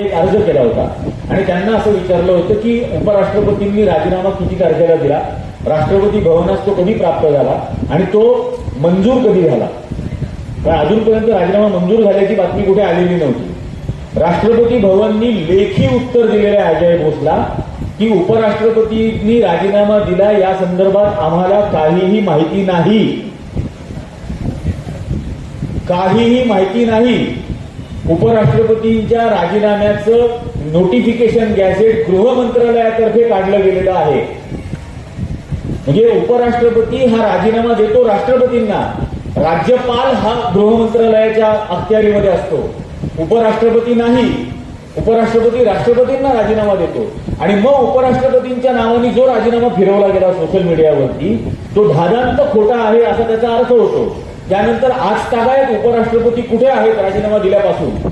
एक अर्ज केला होता. आणि त्यांना असं विचारलं होतं की उपराष्ट्रपतींनी राजीनामा किती तारखेला दिला? राष्ट्रपती भवनास तो कधी प्राप्त झाला? आणि तो मंजूर कधी झाला? पण अजूनपर्यंत राजीनामा मंजूर झाल्याची बातमी कुठे आलेली नव्हती. राष्ट्रपती भवननी लेखी उत्तर दिलेलं आहे अजय भोसला की उपराष्ट्रपतींनी राजीनामा दिला या संदर्भात आम्हाला काहीही माहिती नाही. काहीही माहिती नाही. उपराष्ट्रपतींच्या राजीनाम्याचं नोटिफिकेशन गॅझेट गृह मंत्रालयातर्फे काढलं गेलेलं आहे. म्हणजे उपराष्ट्रपती हा राजीनामा देतो राष्ट्रपतींना. राज्यपाल हा गृह मंत्रालयाच्या अखत्यारीमध्ये असतो. उपराष्ट्रपती नाही. उपराष्ट्रपती राष्ट्रपतींना राजीनामा देतो. आणि मग उपराष्ट्रपतींच्या नावाने जो राजीनामा फिरवला गेला सोशल मीडियावरती तो धादांत खोटा आहे असा त्याचा अर्थ होतो. त्यानंतर आज तागायत उपराष्ट्रपती कुठे आहेत राजीनामा दिल्यापासून?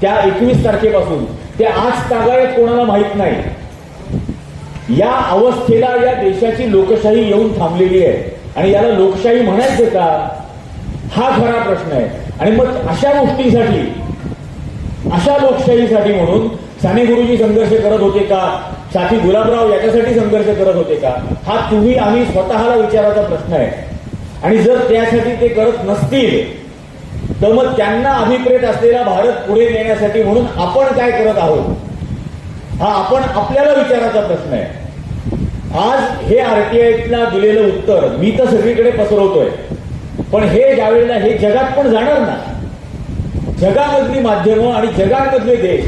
त्या एकवीस तारखेपासून. ते आज तागायत कोणाला माहीत नाही. या अवस्थेला या देशाची लोकशाही येऊन थांबलेली आहे. आणि याला लोकशाही म्हणायचं का? हा खरा प्रश्न आहे. आणि मग अशा गोष्टीसाठी अशा लोकशाहीसाठी म्हणून साने गुरुजी संघर्ष करत होते का? साथी गुलाबराव याच्यासाठी संघर्ष करत होते का? हा तुम्ही आम्ही स्वतःला विचाराचा प्रश्न आहे. आणि जर त्यासाठी ते करत नसतील तर मग त्यांना अभिप्रेत असलेला भारत पुढे नेण्यासाठी म्हणून आपण काय करत आहोत? हा आपण आपल्याला विचाराचा प्रश्न आहे. आज हे आरटीआयला दिलेलं उत्तर मी तर सगळीकडे पसरवतोय. पण हे ज्यावेळेला हे जगात पण जाणार ना जगामधली माध्यमं आणि जगामधले देश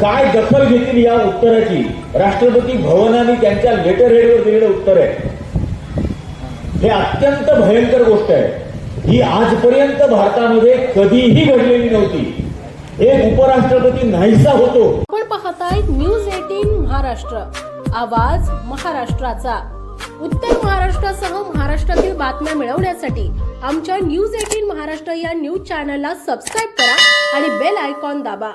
काय दखल घेतील या उत्तराची? राष्ट्रपती भवनाने त्यांच्या लेटर हेडवर दिलेलं उत्तर आहे. हे अत्यंत भयंकर गोष्ट आहे. ही आजपर्यंत भारतामध्ये कधीही घडलेली नव्हती. एक उपराष्ट्रपती नाहीसा होतो. आपण पाहताय न्यूज एटीन महाराष्ट्र. आवाज महाराष्ट्राचा. उत्तर महाराष्ट्रासह महाराष्ट्रातील बातम्या मिळवण्यासाठी आमच्या न्यूज एटीन महाराष्ट्र या न्यूज चॅनलला सबस्क्राईब करा आणि बेल आयकॉन दाबा.